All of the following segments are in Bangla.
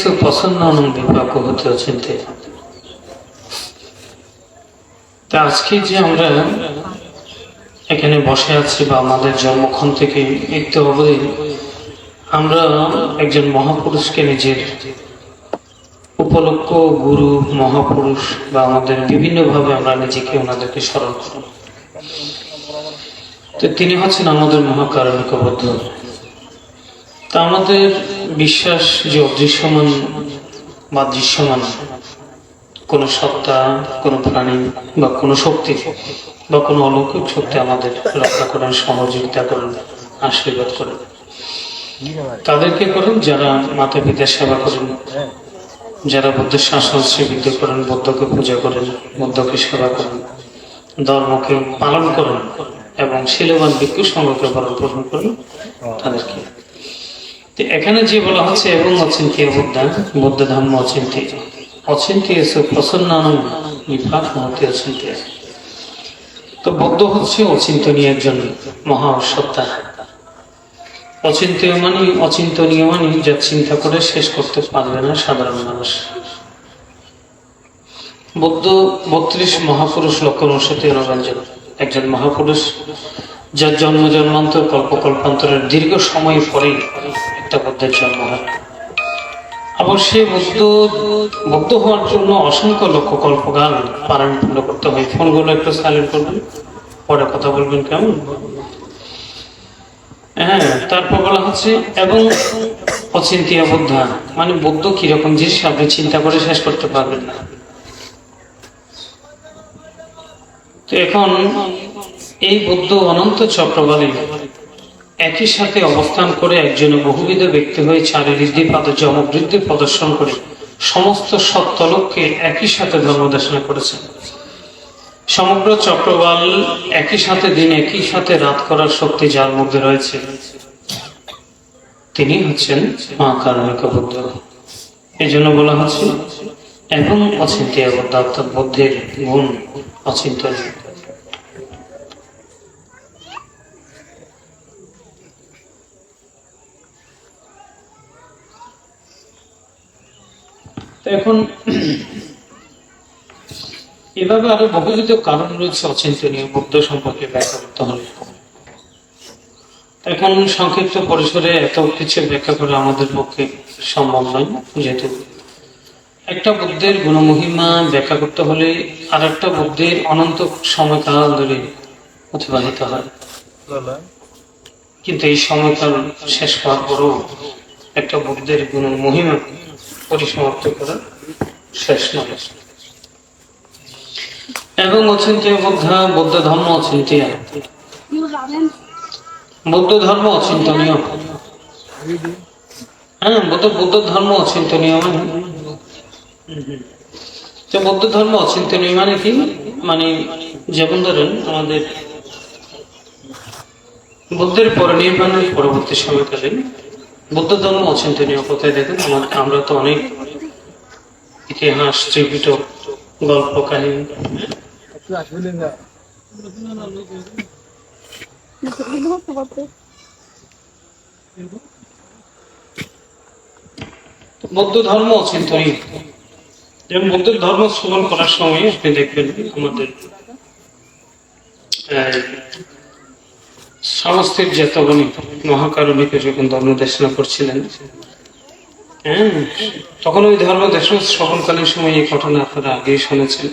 সু প্রসন্ন বিপাক হতে অচিন্ত্য। তা আজকে যে আমরা এখানে বসে আছি বা আমাদের জন্মক্ষণ থেকে একটু অবধি, আমরা একজন মহাপুরুষকে নিজের উপলক্ষ গুরু, মহাপুরুষ বা আমাদের বিভিন্নভাবে আমরা নিজেকে ওনাদেরকে স্মরণ করি। তো তিনি হচ্ছেন আমাদের মহাকারণিক বদ্ধ তা আমাদের বিশ্বাস যে অদৃশ্যমান বা দৃশ্যমান কোন সত্তা, কোন প্রাণী বা কোন শক্তি বা কোন অলৌকিক শক্তি আমাদের রক্ষা করেন, সহযোগিতা করেন, আশীর্বাদ করেন। তাদেরকে করেন, যারা মাতা পিতার সেবা করেন, যারা বুদ্ধের শাসন শ্রীবৃদ্ধি করেন, বুদ্ধকে পূজা করেন, বুদ্ধকে সেবা করেন, ধর্মকে পালন করেন এবং শিলবান ভিক্ষু সঙ্গকে পালন পোষণ করেন, তাদেরকে। এখানে যে বলা হচ্ছে এবং অচিন্তি বুদ্ধা, বুদ্ধ ধর্ম অচিন্তি অচিন্তি এসে প্রসন্ন বিভাগ মহতি অচিন্তি তো বৌদ্ধ হচ্ছে অচিন্তনীয় একজন মহা সত্তা। অচিন্তীয় মানে অচিন্তনীয় মানে যা চিন্তা করে শেষ করতে পারবে না সাধারণ মানুষ। বৌদ্ধ বত্রিশ মহাপুরুষ লক্ষ্য অনুসাতে অনুরঞ্জন। একজন মহাপুরুষ যার জন্ম জন্মান্তর কল্প কল্পান্তরের দীর্ঘ সময় পরেই একটা বুদ্ধের জন্ম হয়। আবার সে বুদ্ধ বুদ্ধ হওয়ার জন্য অসংখ্য লক্ষ কল্পকাল পারায়ণ পূর্ণ করতে হয়। ফোনগুলো একটু সাইলেন্ট করবেন, পরে কথা বলবেন কেমন? হ্যাঁ তারপর বলা হচ্ছে, এবং অচিন্তিয়া বুদ্ধা মানে বুদ্ধ কীরকম জিনিস আপনি চিন্তা করে শেষ করতে পারবেন না। তো এখন এই বুদ্ধ অনন্ত চক্রবালী একই সাথে অবস্থান করে একজনে বহুবিধ ব্যক্তি হয়ে চারিবৃদ্ধি পাদ জমবৃদ্ধি প্রদর্শন করে সমস্ত সত্তলোককে একই সাথে ধর্মদেশনা করেছেন। সমগ্র চক্রবাল একই সাথে দিন একই সাথে রাত করার শক্তি যার মধ্যে রয়েছে। তিনি হচ্ছেন মা কারণিক বুদ্ধ এই জন্য বলা হচ্ছে, এবং অচিন্তিয়া বুদ্ধ অর্থাৎ বুদ্ধের গুণ অচিন্তনীয়। তো এখন এভাবে আরও বহুবিধ কারণ রয়েছে অচিন্তনীয় বুদ্ধ সম্পর্কে ব্যাখ্যা করতে হলে। এখন সংক্ষিপ্ত পরিসরে এত কিছু ব্যাখ্যা করা আমাদের পক্ষে সম্ভব নয় যেহেতু একটা বুদ্ধের গুণমহিমা ব্যাখ্যা করতে হলে আর একটা বুদ্ধের অনন্ত সময়কাল ধরে অতিবাহিত হয়। কিন্তু এই সময়কাল শেষ হওয়ার পরও একটা বুদ্ধের গুণ মহিমা পরিসমাপ্ত করা শেষ নয় এবং অচিন্তীয় বুদ্ধ, বৌদ্ধ ধর্ম অচিন্তীয় বৌদ্ধ ধর্ম অচিন্তনীয় হ্যাঁ বৌদ্ধ বৌদ্ধ ধর্ম অচিন্তনীয় মানে তো বৌদ্ধ ধর্ম অচিন্তনীয় মানে কি? মানে যেমন ধরেন আমাদের বুদ্ধের পরিনির্মাণের পরবর্তী সময়কালে বৌদ্ধ ধর্ম অচিন্তনীয় কোথায় দেখেন, আমার- আমরা তো অনেক ইতিহাস ত্রিপিটক গল্প কাহিনী বৌদ্ধ ধর্ম অচিন্তনীয়। যেমন বৌদ্ধ ধর্ম শ্রবণ করার সময় আপনি দেখবেন আমাদের আহ, সমস্তের জেতবনী মহাকারণীকে যখন ধর্ম দেশনা করছিলেন হ্যাঁ তখন ওই ধর্ম দেশনা শ্রবণকালীন সময় এই ঘটনা আপনারা আগেই শুনেছেন।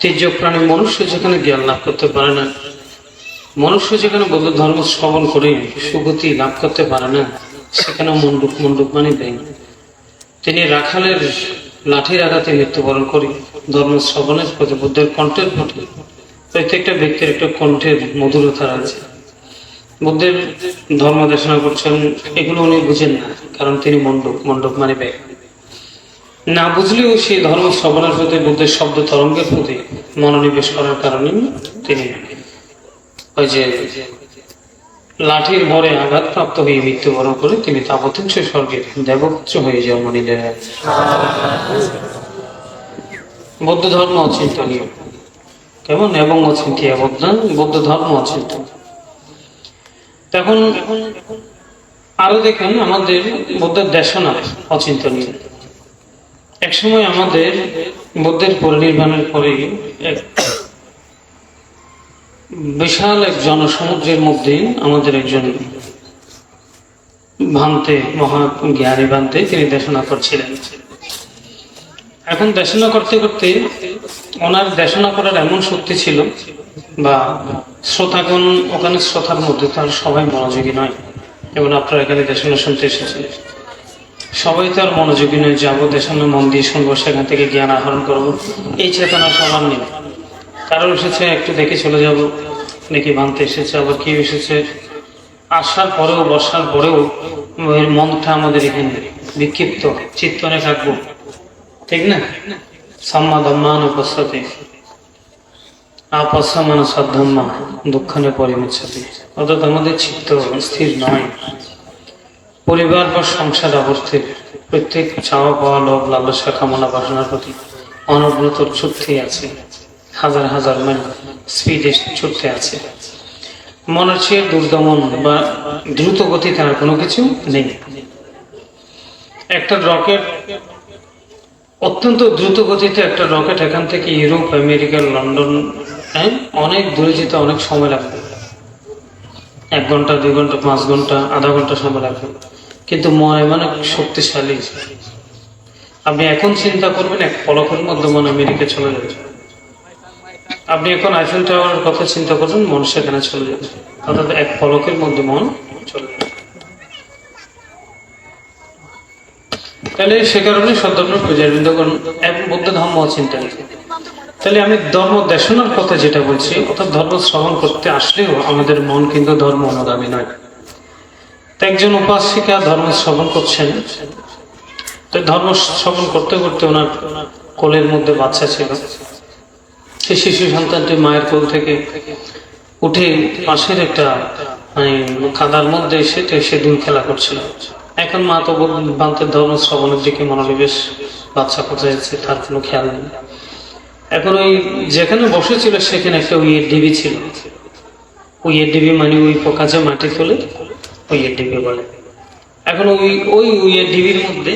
তীর্য প্রাণী মনুষ্য যেখানে জ্ঞান লাভ করতে পারে না মনুষ্য যেখানে বৌদ্ধ ধর্ম শ্রবণ করে সুগতি লাভ করতে পারে না সেখানে মন্ডুক মন্ডুক মানে দেয়। তিনি রাখালের লাঠির আঘাতে মৃত্যুবরণ করি ধর্ম শ্রবণের প্রতি বুদ্ধের কণ্ঠের প্রতি প্রত্যেকটা ব্যক্তির একটা কণ্ঠের মধুরতা আছে। বুদ্ধের ধর্ম দেশনা করছেন এগুলো উনি বুঝেন না কারণ তিনি মণ্ডপ মণ্ডপ মানে ব্যাগ না বুঝলেও সেই ধর্ম শ্রবণের প্রতি বুদ্ধের শব্দ তরঙ্গের প্রতি মনোনিবেশ করার কারণে তিনি ওই যে লাঠির ভরে আঘাতপ্রাপ্ত হয়ে মৃত্যুবরণ করে তিনি তাপত্যংশ স্বর্গে দেবপুত্র হয়ে জন্ম নিলেন। বৌদ্ধ ধর্ম অচিন্তনীয়। কেমন এবং অচিন্তীয় বৌদ্ধ বৌদ্ধ ধর্ম অচিন্ত তখন আরও দেখেন, আমাদের বুদ্ধের দেশনা অচিন্তনীয়। একসময় আমাদের বৌদ্ধের পরিনির্বাণের পরে এক বিশাল এক জনসমুদ্রের মধ্যে আমাদের একজন ভান্তে মহা জ্ঞানী ভান্তে, তিনি দেশনা করছিলেন। এখন দেশনা করতে করতে ওনার দেশনা করার এমন শক্তি ছিল বা শ্রোতাগণ, ওখানে শ্রোতার মধ্যে তার সবাই মনোযোগী নয় এবং আপনারা এখানে দেশনা শুনতে এসেছেন। সবাই তো আর মনোযোগী নয়, যাব দেশনা, মন দিয়ে শুনব, সেখান থেকে জ্ঞান আহরণ করব, এই চেতনা সবার নেই। কারও এসেছে, একটু দেখে চলে যাব, দেখি ভাঙতে এসেছে, আবার কেউ এসেছে। আসার পরেও, বসার পরেও, মনটা আমাদের এখানে বিক্ষিপ্ত চিত্তনে থাকব ঠিক না? সম্মা ধম্মান উপস্থিতি দুঃখনে পরিমুচ্ছতি। অর্থাৎ আমাদের চিত্ত স্থির নয়। পরিবার বা সংসার অবস্থিত প্রত্যেক চাওয়া পাওয়া লোভ, লালসা কামনা বাসনার প্রতি অনগ্রত ছুটতে আছে। হাজার হাজার মাইল স্পিডে ছুটতে আছে। মনের চেয়ে দুর্দমন বা দ্রুত গতিতে আর কোনো কিছু নেই। একটা রকেট অত্যন্ত দ্রুত গতিতে একটা রকেট এখান থেকে ইউরোপ, আমেরিকা, লন্ডন হ্যাঁ অনেক দূরে যেতে অনেক সময় লাগবে। এক ঘণ্টা, দুই ঘণ্টা, পাঁচ ঘণ্টা, আধা ঘণ্টা সময় লাগবে। কিন্তু মন এমন এক শক্তিশালী। আপনি এখন চিন্তা করবেন, এক পলকের মধ্যে মন আমেরিকা চলে যাবে। আপনি এখন আইফেল টাওয়ারের কথা চিন্তা করবেন, মন সেখানে চলে যাবে। অর্থাৎ এক পলকের মধ্যে মন চলে যাবে তাহলে সে কারণে সদ্ধর্ম পূজারবৃন্দগণ এক বৌদ্ধ ধর্ম চিন্তা তাহলে আমি ধর্ম দেশনার কথা যেটা বলছি, অর্থাৎ ধর্ম শ্রবণ করতে আসলেও আমাদের মন কিন্তু ধর্ম অনুগামী নয়। তো একজন উপাসিকা ধর্ম শ্রবণ করছেন। তো ধর্ম শ্রবণ করতে করতে ওনার কোলের মধ্যে বাচ্চা ছিল। সেই শিশু সন্তানটি মায়ের কোল থেকে উঠে পাশের একটা মানে কাদার মধ্যে এসে সে দুল খেলা করছিল। এখন মা তো বান্তের ধর্ম শ্রবণের দিকে মনোনিবেশ বাচ্চা কোথায় যাচ্ছে, তার কোনো খেয়াল নেই। এখন ওই যেখানে বসেছিল, সেখানে একটা উইয়ের ডিবি ছিল। উইয়ের ডিবি মানে ওই পোকা যে মাটি তোলে উইয়ের ডিবি বলে। এখন ওই ওই উইয়ের ডিবির মধ্যে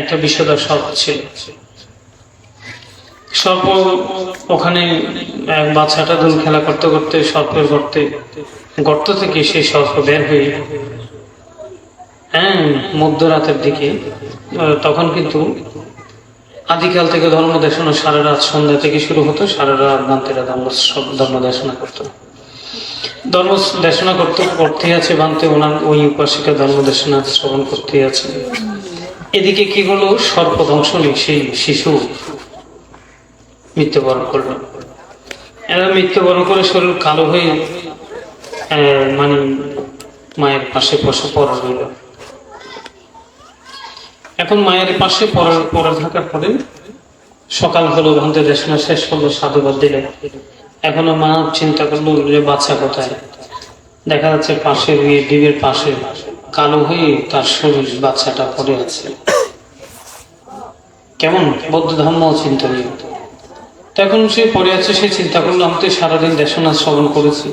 একটা বিষধর সর্প ছিল। সর্প ওখানে এক বাচ্চাটা দোল খেলা করতে করতে, সর্পের গর্তে, গর্ত থেকে সেই সর্প বের হ্যাঁ মধ্যরাতের দিকে তখন কিন্তু আদিকাল থেকে ধর্ম দেশনা সারা রাত সন্ধ্যা থেকে শুরু হতো, সারা রাত বান্তেরা ধর্ম সব ধর্ম দেশনা করতো ধর্ম দেশনা করতে করতে আছে বান্তে ওনার ওই উপাসিকা ধর্ম দেশনা শ্রবণ করতে আছে। এদিকে কি হলো? ধ্বংসনী সেই শিশু মৃত্যুবরণ করল। এরা মৃত্যুবরণ করে শরীর কালো হয়ে মানে মায়ের পাশে বসে পড়া রইল। এখন মায়ের পাশে পড়া পড়া থাকার পরে সকাল হলো ভান্তে দেশনা শেষ হলো সাধুবাদ দিলে। এখনও মা চিন্তা করল যে বাচ্চা কোথায়? দেখা যাচ্ছে পাশে গিয়ে ডিবের পাশে কালো হয়ে তার শরীর বাচ্চাটা পড়ে আছে। কেমন? বৌদ্ধ ধর্ম চিন্তনীয় তখন সে পড়ে আছে, সে চিন্তা করল, আমি তো সারাদিন দেশনা শ্রবণ করেছি।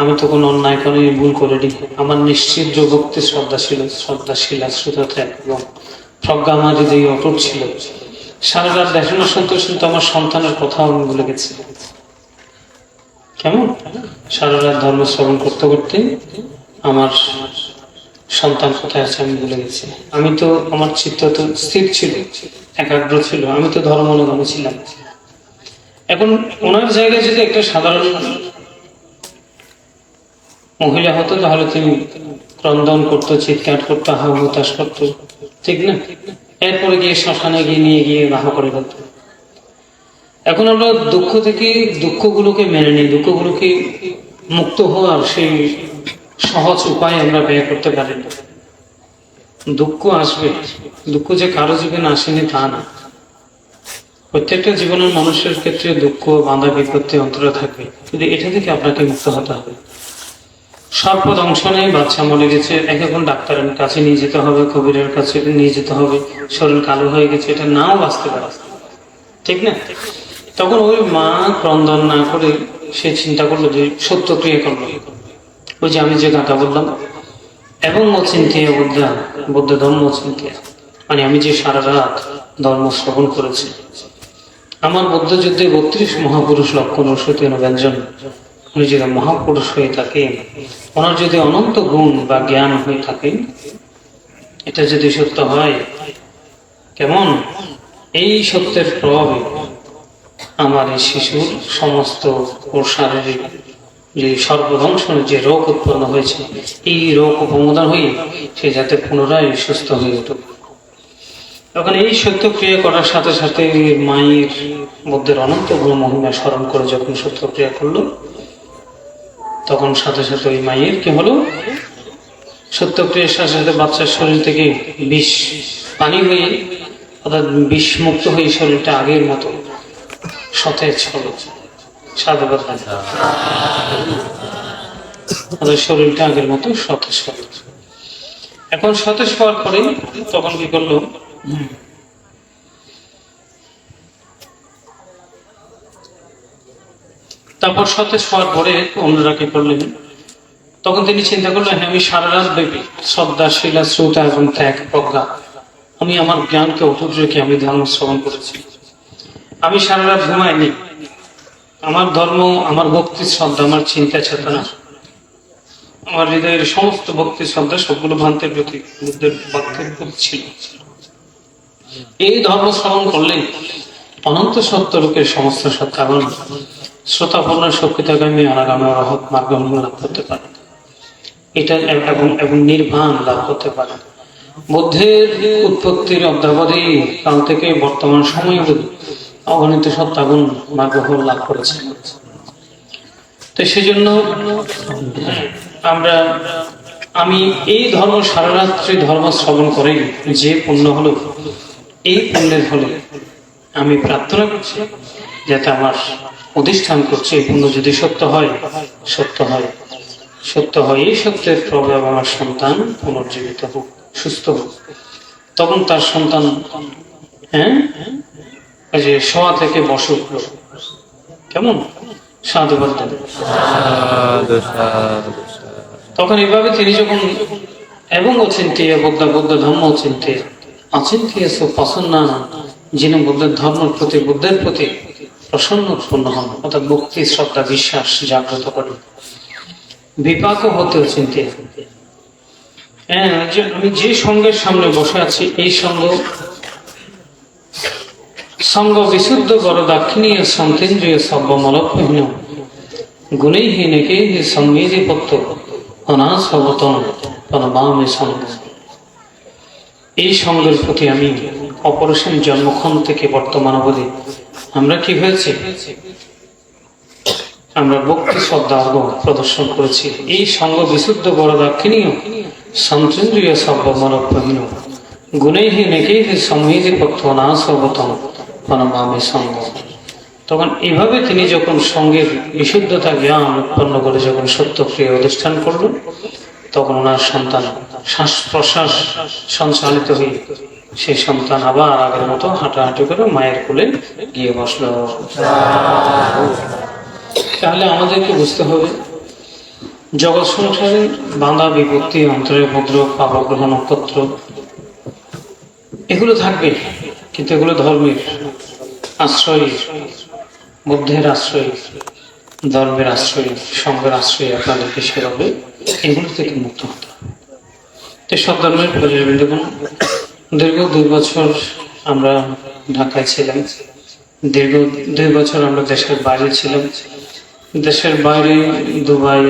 আমি তো কোনো অন্যায় কোনো ভুল করিনি আমার নিশ্চিত যোগক্তি শ্রদ্ধাশীল শ্রদ্ধাশীল শ্রোতা এবং প্রজ্ঞা আমার হৃদয় অটুট ছিল। সারা রাত দেখানো শুনতে শুনতে আমার সন্তানের কথাও আমি ভুলে গেছি। কেমন? সারা রাত ধর্ম শ্রবণ করতে করতে আমার সন্তান কোথায় আছে, আমি ভুলে গেছি। আমি তো, আমার চিত্ত তো স্থির ছিল, একাগ্র ছিল, আমি তো ধর্ম অনুগামী ছিলাম। এখন ওনার জায়গায় যদি একটা সাধারণ মহিলা হতো, তাহলে তুমি ক্রন্দন করতো, চিৎকার করতো হা হুতাশ করতো। ঠিক না? এরপরে গিয়ে শ্মশানে গিয়ে নিয়ে গিয়ে রাহা করে ফেলতো। এখন আমরা দুঃখ থেকে দুঃখগুলোকে মেনে নিই, দুঃখগুলোকে মুক্ত হওয়ার সেই সহজ উপায় আমরা ব্যয় করতে পারি না। দুঃখ আসবে, দুঃখ যে কারও জীবনে আসেনি তা না। প্রত্যেকটা জীবনের মানুষের ক্ষেত্রে দুঃখ, বাঁধা বিপত্তি অন্তরে থাকবে কিন্তু এটা থেকে আপনাকে মুক্ত হতে হবে। বাচ্চা মরে গেছে। এখন ডাক্তারের কাছে নিয়ে যেতে হবে, কবিরের কাছে নিয়ে যেতে হবে। শরীর কালো হয়ে গেছে, এটা নাও বাঁচতে পারে। ঠিক না? তখন ওই মা ক্রন্দন না করে সে চিন্তা করল যে, সত্য ক্রিয়া করল। ওই যে আমি যে গাঁথা বললাম, এবং অচিন্তিয়া বুদ্ধা বুদ্ধ ধর্ম অচিন্তিয়া মানে আমি যে সারা রাত ধর্ম শ্রবণ করেছি। আমার বুদ্ধ যুদ্ধে বত্রিশ মহাপুরুষ লক্ষণ সতীন ব্যঞ্জন উনি যদি মহাপুরুষ হয়ে থাকেন, ওনার যদি অনন্ত গুণ বা জ্ঞান হয়ে থাকে, এটা যদি সত্য হয়, কেমন? এই সত্যের প্রভাবে আমার এই শিশুর সমস্ত ওর শারীরিক যে সর্বধ্বংসনের যে রোগ উৎপন্ন হয়েছে, এই রোগ উপমোদন হয়ে সে যাতে পুনরায় সুস্থ হয়ে উঠুক। তখন এই সত্য ক্রিয়া করার সাথে সাথে মায়ের মধ্যে অনন্ত গুণ মহিমা স্মরণ করে যখন সত্য ক্রিয়া করল তখন সাথে সাথে ওই মায়ের, কি হলো? সত্য ক্রিয়ার সাথে সাথে বাচ্চার শরীর থেকে বিষ, পানি হয়ে, অর্থাৎ বিষ মুক্ত হয়ে শরীরটা আগের মতো সতেজ হলো। সাধুবাদ আমাদের শরীরটা আগের মতো সতেজ হলো। এখন সতেজ হওয়ার পরে তখন কি করল? তারপর সতেজ হওয়ার পরে অন্যরা কি করলেন। তখন তিনি চিন্তা করলেন হ্যাঁ আমি সারা রাত ব্যাপী শ্রদ্ধা, শিলা, শ্রোতা এবং ত্যাগ, প্রজ্ঞা। আমি আমার জ্ঞানকে অটুট রেখে আমি ধর্ম শ্রবণ করেছি। আমি সারা রাত ঘুমাইনি। আমার ধর্ম, আমার ভক্তি শ্রদ্ধা, আমার চিন্তা চেতনা, আমার হৃদয়ের সমস্ত ভক্তি শ্রদ্ধা সবগুলো ভ্রান্তের প্রতি বুদ্ধের বাক্যের প্রতি ছিল। এই ধর্ম শ্রবণ করলে অনন্ত সত্য লোকের সমস্ত সত্যাগণ শ্রোতাপূর্ণ শক্তিতাগামী অনাগামী অরহত মার্গ লাভ করতে পারে। এটা এবং এবং নির্বাণ লাভ করতে পারে। বুদ্ধের উৎপত্তির অদ্যাবধি কাল থেকে বর্তমান সময় অগণিত সত্যাগুণ মার্গ লাভ করেছে। তো সেজন্য আমরা, আমি এই ধর্ম সারা রাত্রি ধর্ম শ্রবণ করে যে পুণ্য হলো, এই পুণ্যের ফলে আমি প্রার্থনা করছি যাতে আমার অধিষ্ঠান করছে এই পুণ্য যদি সত্য হয় সত্য হয় সত্য হয় এই সত্যের প্রভাব আমার সন্তান পুনর্জীবিত হোক সুস্থ হোক। তখন তার সন্তান হ্যাঁ? যে শোয়া থেকে বসে উঠল। কেমন? সাধু। তখন এভাবে তিনি যখন এবং অচিন্তীয় বুদ্ধ বুদ্ধ ধর্ম অচিন্তীয় অচিন্তীয় সো প্রসন্ন যিনি বুদ্ধের ধর্মের প্রতি বুদ্ধের প্রতি প্রসন্ন উৎপন্ন হন। অর্থাৎ ভক্তি, শ্রদ্ধা, বিশ্বাস জাগ্রত করেন। বিপাক হতে অচিন্তীয় হ্যাঁ আমি যে সঙ্গের সামনে বসে আছি, এই সঙ্গ সঙ্গ বিশুদ্ধ বড় দাক্ষিণীয় সন্তেন্দ্রীয় সর্বমলহীন গুণেহীনকে সংবেদী পত্র অনাস অবতন প্রণমামে সঙ্গ এই সঙ্গের প্রতি আমি অপারেশন জন্মক্ষণ থেকে বর্তমান অবধি। আমরা কি হয়েছে? আমরা ভক্তি শ্রদ্ধার্ঘ প্রদর্শন করেছি। এই সঙ্গ বিশুদ্ধ বড় দাক্ষিণীয় পত্র অনাস অবতন প্রণমামে সঙ্গ। তখন এভাবে তিনি যখন সঙ্গের বিশুদ্ধতা জ্ঞান উৎপন্ন করে যখন সত্য ক্রিয়া অধিষ্ঠান করল তখন ওনার সন্তান শ্বাস প্রশ্বাস সঞ্চালিত হয়ে সেই সন্তান আবার আগের মতো হাঁটাহাঁটি করে মায়ের কোলে গিয়ে বসল। তাহলে আমাদেরকে বুঝতে হবে, জগৎ সংসারে বাঁধা বিপত্তি অন্তরে ভদ্র পাপগ্রহ, নক্ষত্র, এগুলো থাকবে, কিন্তু এগুলো ধর্মের আশ্রয়, বুদ্ধের আশ্রয়, ধর্মের আশ্রয়, সঙ্গের আশ্রয় আপনাদেরকে সেরবে এগুলো থেকে মুক্ত হতে তো সব ধর্মের দেখুন দীর্ঘ দুই বছর আমরা ঢাকায় ছিলাম। দীর্ঘ দুই বছর আমরা দেশের বাইরে ছিলাম। দেশের বাইরে দুবাই,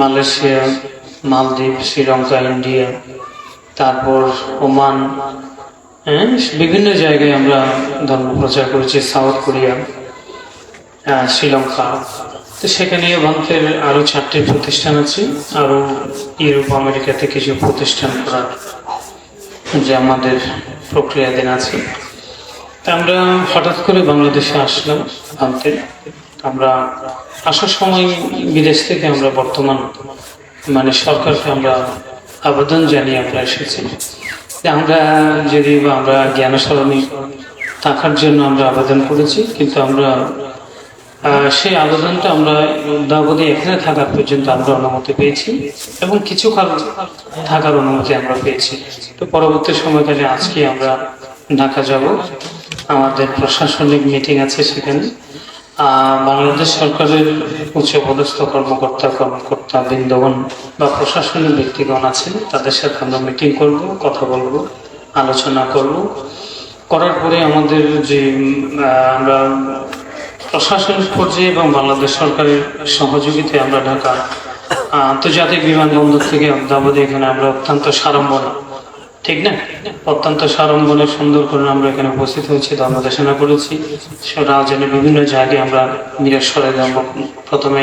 মালয়েশিয়া, মালদ্বীপ, শ্রীলঙ্কা, ইন্ডিয়া, তারপর ওমান হ্যাঁ বিভিন্ন জায়গায় আমরা ধর্ম প্রচার করেছি, সাউথ কোরিয়া শ্রীলঙ্কা। তো সেখানে ভারতের আরও চারটি প্রতিষ্ঠান আছে আরও ইউরোপ, আমেরিকাতে কিছু প্রতিষ্ঠান করার যে আমাদের প্রক্রিয়া প্রক্রিয়াধীন আছে আমরা হঠাৎ করে বাংলাদেশে আসলাম ভারতে আমরা আসার সময় বিদেশ থেকে আমরা বর্তমান মানে সরকারকে আমরা আবেদন জানিয়ে আমরা এসেছি। আমরা যদি আমরা জ্ঞানসরণী থাকার জন্য আমরা আবেদন করেছি, কিন্তু আমরা সেই আবেদনটা আমরা দাবদি এখানে থাকার পর্যন্ত আমরা অনুমতি পেয়েছি এবং কিছু কাল থাকার অনুমতি আমরা পেয়েছি। তো পরবর্তী সময়কালে আজকে আমরা ঢাকা যাব। আমাদের প্রশাসনিক মিটিং আছে সেখানে। বাংলাদেশ সরকারের উচ্চ পদস্থ কর্মকর্তা কর্মকর্তা বৃন্দগণ বা প্রশাসনিক ব্যক্তিগণ আছেন, তাদের সাথে আমরা মিটিং করব, কথা বলব, আলোচনা করব। করার পরে আমাদের যে আমরা প্রশাসনিক পর্যায়ে এবং বাংলাদেশ সরকারের সহযোগিতায় আমরা ঢাকা আন্তর্জাতিক বিমানবন্দর থেকে অদ্যাবধি এখানে আমরা অত্যন্ত সাড়ম্বনা ঠিক না? অত্যন্ত সাড়ম্বনে সুন্দর করে আমরা এখানে উপস্থিত হয়েছি, ধর্মদেশনা করেছি। রাজধানীর বিভিন্ন জায়গায় আমরা মিরেশ্বরে প্রথমে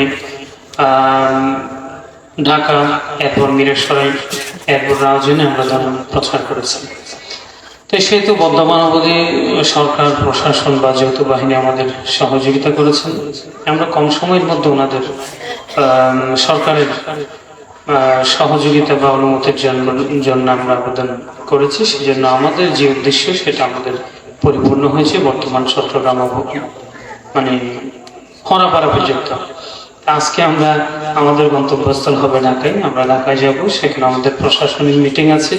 ঢাকা, এরপর মিরেশ্বরে, এরপর রাজধানী আমরা ধর্ম প্রচার করেছি। সেহেতু বর্ধমান অবধি সরকার, প্রশাসন বা যৌথ বাহিনী আমাদের সহযোগিতা করেছেন আমরা কম সময়ের মধ্যে ওনাদের সরকারের সহযোগিতা বা অনুমতির জন্য জন্য আমরা আবেদন করেছি। সেজন্য আমাদের যে উদ্দেশ্য সেটা আমাদের পরিপূর্ণ হয়েছে। বর্তমান চট্টগ্রাম মানে হরাপাড়া পর্যন্ত। আজকে আমরা, আমাদের গন্তব্যস্থল হবে ঢাকায়। আমরা ঢাকায় যাব। সেখানে আমাদের প্রশাসনিক মিটিং আছে।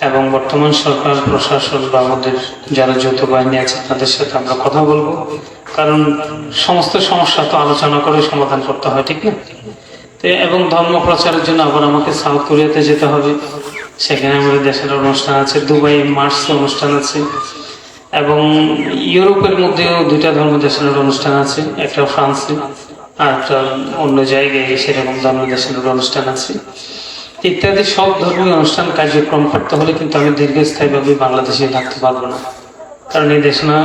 এবং বর্তমান সরকার, প্রশাসন বা আমাদের যারা যৌথ বাহিনী আছে, তাদের সাথে আমরা কথা বলব। কারণ সমস্ত সমস্যা তো আলোচনা করে সমাধান করতে হয়, ঠিক না? এবং ধর্ম প্রচারের জন্য আবার আমাকে সাউথ কোরিয়াতে যেতে হবে। সেখানে আমাদের দেশের অনুষ্ঠান আছে, দুবাই মার্চে অনুষ্ঠান আছে। এবং ইউরোপের মধ্যেও দুইটা ধর্ম দেশের অনুষ্ঠান আছে, একটা ফ্রান্সে আর একটা অন্য জায়গায় সেরকম ধর্ম দেশের অনুষ্ঠান আছে। ইত্যাদি সব ধর্মীয় অনুষ্ঠান কার্যক্রম করতে হলে কিন্তু আমি দীর্ঘস্থায়ীভাবে বাংলাদেশে থাকতে পারব না। কারণ এই দেশ না,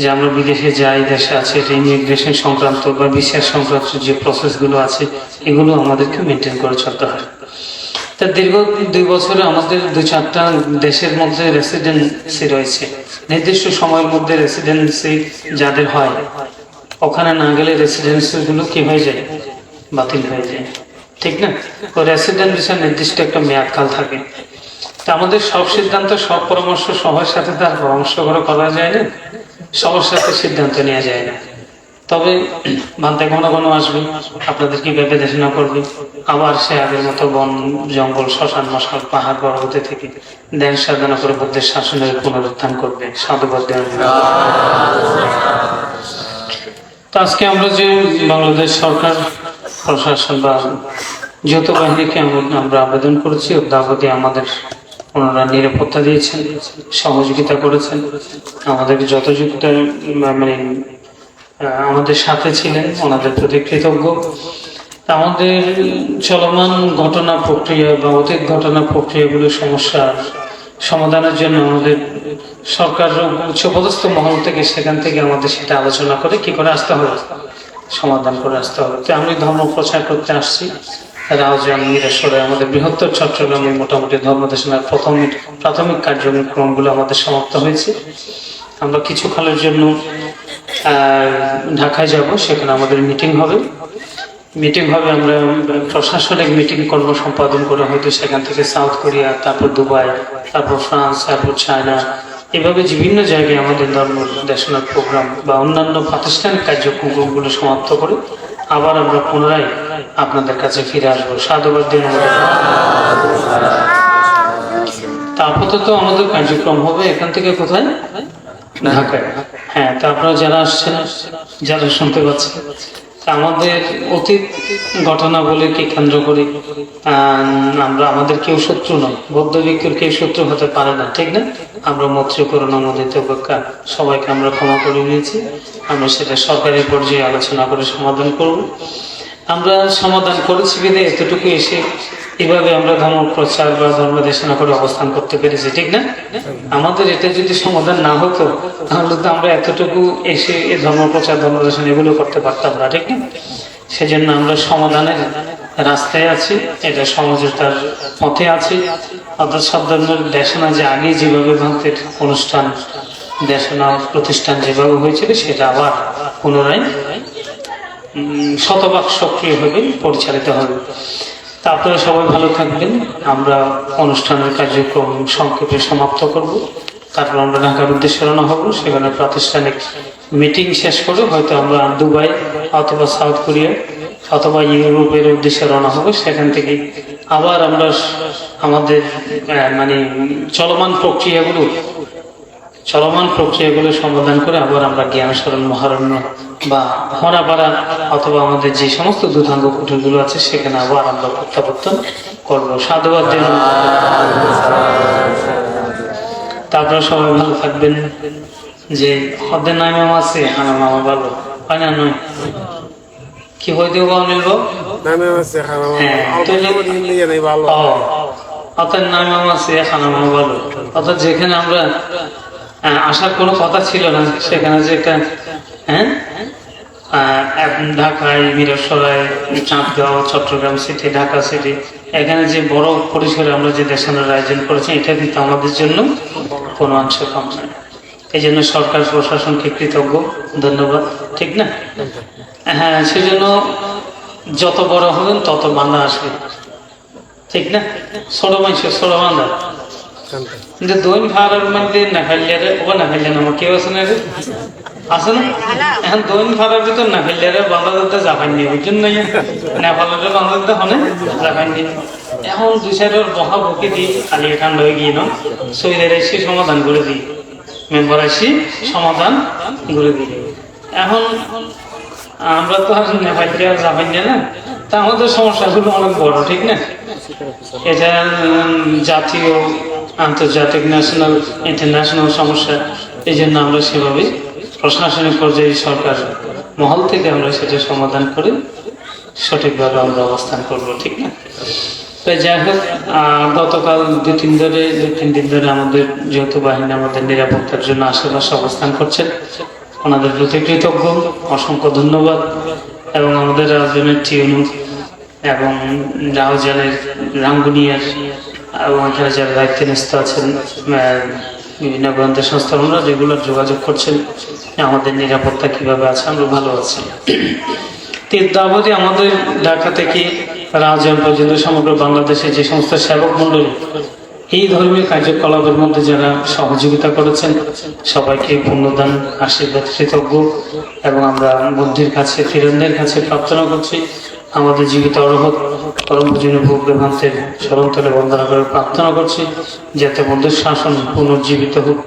যে আমরা বিদেশে যাই, দেশে আছে, এটা ইমিগ্রেশন সংক্রান্ত বা বিশ্বাস সংক্রান্ত যে প্রসেসগুলো আছে, এগুলো আমাদেরকে মেনটেন করে চলতে হয়। তা দীর্ঘ দুই বছরে আমাদের দু চারটা দেশের মধ্যে রেসিডেন্সি রয়েছে। নির্দিষ্ট সময়ের মধ্যে রেসিডেন্সি যাদের হয়, ওখানে না গেলে রেসিডেন্সিগুলো কি হয়ে যায়? বাতিল হয়ে যায়। ঠিক না? তো রেসিডেন্সির নির্দিষ্ট একটা মেয়াদকাল থাকে। তা আমাদের সব সিদ্ধান্ত, সব পরামর্শ সবার সাথে তার পরামর্শ করে যায় না, সবার সাথে সিদ্ধান্ত নেওয়া যায় না। তবে ভান্তে কোনো কোনো আসবে, আপনাদের কি ভেবে দেশনা করবে? আবার সে আগের মতো বন, জঙ্গল, শ্মশান, মশাল, পাহাড় পর্বতে থেকে দেন সাধনা করে বুদ্ধের শাসনের পুনরুত্থান করবে। সাধুবাদ আজকে আমরা যে বাংলাদেশ সরকার প্রশাসন বা যৌথ বাহিনীকে আমরা- আবেদন করেছি। ও অদ্যাবধি আমাদের ওনারা নিরাপত্তা দিয়েছেন, সহযোগিতা করেছেন। আমাদের যথাযথ মানে আমাদের সাথে ছিলেন, ওনাদের প্রতি কৃতজ্ঞ। আমাদের চলমান ঘটনা প্রক্রিয়া বা অতীত ঘটনা প্রক্রিয়াগুলো সমস্যার সমাধানের জন্য আমাদের সরকার উচ্চপদস্থ মহল থেকে সেখান থেকে আমাদের সেটা আলোচনা করে কি করে আসতে হবে। সমাধান করে আসতে হবে। তো আমি ধর্ম প্রচার করতে আসছি। রাজধানী মিরেশ্বরে আমাদের বৃহত্তর চট্টগ্রামে মোটামুটি ধর্মদেশনার প্রথম প্রাথমিক কার্যক্রমগুলো আমাদের সমাপ্ত হয়েছে। আমরা কিছুকালের জন্য ঢাকায় যাব, সেখানে আমাদের মিটিং হবে। মিটিং হবে, আমরা প্রশাসনিক মিটিং কর্ম সম্পাদন করে হয়তো সেখান থেকে সাউথ কোরিয়া, তারপর দুবাই, তারপর ফ্রান্স, তারপর চায়না এভাবে বিভিন্ন জায়গায় আমাদের ধর্ম দেশনার প্রোগ্রাম বা অন্যান্য প্রাতিষ্ঠানিক কার্যক্রমগুলো সমাপ্ত করে আবার আমরা পুনরায় আপনাদের কাছে ফিরে আসব। সাধুবাদ তা আপাতত আমাদের কার্যক্রম হবে এখান থেকে কোথায়? ঢাকায়। হ্যাঁ তা আপনারা যারা আসছেন, যারা শুনতে পাচ্ছেন আমাদের অতীত ঘটনাবলীকে কেন্দ্র করে আমরা আমাদের কেউ শত্রু নয় বৌদ্ধ ভিক্ষুর কেউ শত্রু হতে পারে না, ঠিক না? আমরা মৈত্রী করোনা মোদিত অপেক্ষা সবাইকে আমরা ক্ষমা করে নিয়েছি। আমরা সেটা সরকারি পর্যায়ে আলোচনা করে সমাধান করব। আমরা সমাধান করেছি বিধে এতটুকু এসে এভাবে আমরা ধর্ম প্রচার বা ধর্ম দেশনা করে অবস্থান করতে পেরেছি, ঠিক না? আমাদের এটা যদি সমাধান না হতো, তাহলে তো আমরা এতটুকু এসে এই ধর্ম প্রচার, ধর্ম দেশনা এগুলো করতে পারতাম না, ঠিক না? সেজন্য আমরা সমাধানের রাস্তায় আছি, এটা সমঝোতার পথে আছি। অর্থাৎ সব ধর্মের দেশনা যে আগে যেভাবে ভারতের অনুষ্ঠান, দেশনা প্রতিষ্ঠান যেভাবে হয়েছিল, সেটা আবার পুনরায় শতভাগ সক্রিয়ভাবে পরিচালিত হবে। আপনারা সবাই ভালো থাকবেন। আমরা অনুষ্ঠানের কার্যক্রম সংক্ষেপে সমাপ্ত করব। তারপর আমরা ঢাকার উদ্দেশ্যে রওনা হব। সেখানে প্রাতিষ্ঠানিক মিটিং শেষ করে হয়তো আমরা দুবাই অথবা সাউথ কোরিয়া অথবা ইউরোপের উদ্দেশ্যে রওনা হব। সেখান থেকে আবার আমরা আমাদের মানে চলমান প্রক্রিয়াগুলো চলমান প্রক্রিয়াগুলো সমাধান করে আবার আমরা জ্ঞান সরণ মহারণ্য বা হনাপাড়া অথবা আমাদের যে সমস্ত দুধাঙ্গ কুটিরগুলো আছে সেখানে আবার আমরা প্রত্যাবর্তন করব। সাধুবাদ জন্য তারপরে সবাই ভালো থাকবেন। যে হদের নামে আছে আমার মামা ভালো। হয় না নয়? কি হইতে বাবু? হ্যাঁ, ভালো। অর্থাৎ নাম আছে খানা মামা ভালো। অর্থাৎ যেখানে আমরা আসার কোনো কথা ছিল না সেখানে যে একটা হ্যাঁ? ঢাকায় মিরসরাই চাঁদগাঁও, চট্টগ্রাম সিটি, ঢাকা সিটি, এখানে যে বড় পরিসরে আমরা যে দেশানোর আয়োজন করেছি, এটা কিন্তু আমাদের জন্য কোনো অংশ কম নয়। এই জন্য সরকার, প্রশাসনকে কৃতজ্ঞ, ধন্যবাদ, ঠিক না? হ্যাঁ সেজন্য যত বড় হবেন, তত বান্ধা আসবে, ঠিক না? ছোট মানুষ ষোলো বান্ধা কিন্তু দৈন ভাড়ার মধ্যে না ফেললে রে ও না ফেললে না কেউ আছে না রে আছে না এখন দৈন ভাড়ার ভিতর রে বুঝছেন না নেপালের হনে এখন দুই সাইডের বহা বকে দিই খালি এখান হয়ে গিয়ে ন এসে সমাধান করে দিই মেম্বার এসে সমাধান করে দিই এখন আমরা তো আর আর যাবেন না তা আমাদের সমস্যাগুলো অনেক বড় ঠিক না এটা জাতীয় আন্তর্জাতিক ন্যাশনাল ইন্টারন্যাশনাল সমস্যা এই জন্য আমরা সেভাবে প্রশাসনিক পর্যায়ে সরকার মহল থেকে আমরা সেটা সমাধান করে সঠিকভাবে আমরা অবস্থান করব, ঠিক না? তো যাই হোক গতকাল দুই তিন ধরে দু তিন দিন ধরে আমাদের যৌথ বাহিনী আমাদের নিরাপত্তার জন্য আশেপাশে অবস্থান করছেন ওনাদের প্রতি কৃতজ্ঞ, অসংখ্য ধন্যবাদ এবং আমাদের রাজধানীর টিউনু এবং রাহুজানের রাঙ্গুনিয়ার এবং যারা দায়িত্বে আছেন বিভিন্ন গ্রন্থের সংস্থাপনরা রেগুলার যোগাযোগ করছেন, আমাদের নিরাপত্তা কীভাবে আছে, আমরা ভালো আছি। তীর্থাবধি আমাদের ঢাকা থেকে রাজধানী পর্যন্ত সমগ্র বাংলাদেশে যে সমস্ত সেবক মন্ডলী এই ধর্মীয় কার্যকলাপের মধ্যে যারা সহযোগিতা করেছেন, সবাইকে পুণ্যদান, আশীর্বাদ, কৃতজ্ঞ, এবং আমরা বুদ্ধির কাছে, ফিরন্দের কাছে প্রার্থনা করছি। আমাদের জীবিত অরহত পরম স্মরণতলে বন্দনা করে প্রার্থনা করছি, যাতে মধ্যে শাসন পুনর্জীবিত হোক।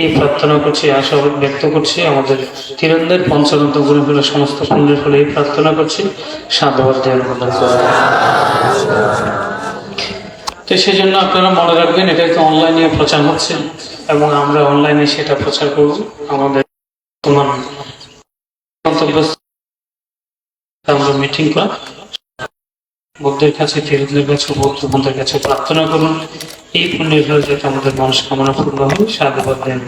এই প্রার্থনা করছি, আশা ব্যক্ত করছি, আমাদের তীরন্দের পঞ্চরন্ত গুরু সমস্ত পুণ্যের ফলে এই প্রার্থনা করছি। সাধুবাদ তো সেই জন্য আপনারা মনে রাখবেন এটা তো অনলাইনে প্রচার হচ্ছে এবং আমরা অনলাইনে সেটা প্রচার করব। আমাদের বর্তমান আমরা মিটিং করা বুদ্ধের কাছে তীরদের কাছে, বৌদ্ধ বন্ধের কাছে প্রার্থনা করুন। এই পুণ্যের যাতে আমাদের মনস্কামনা পূর্ণ হয়, সাধুবাদ দেন।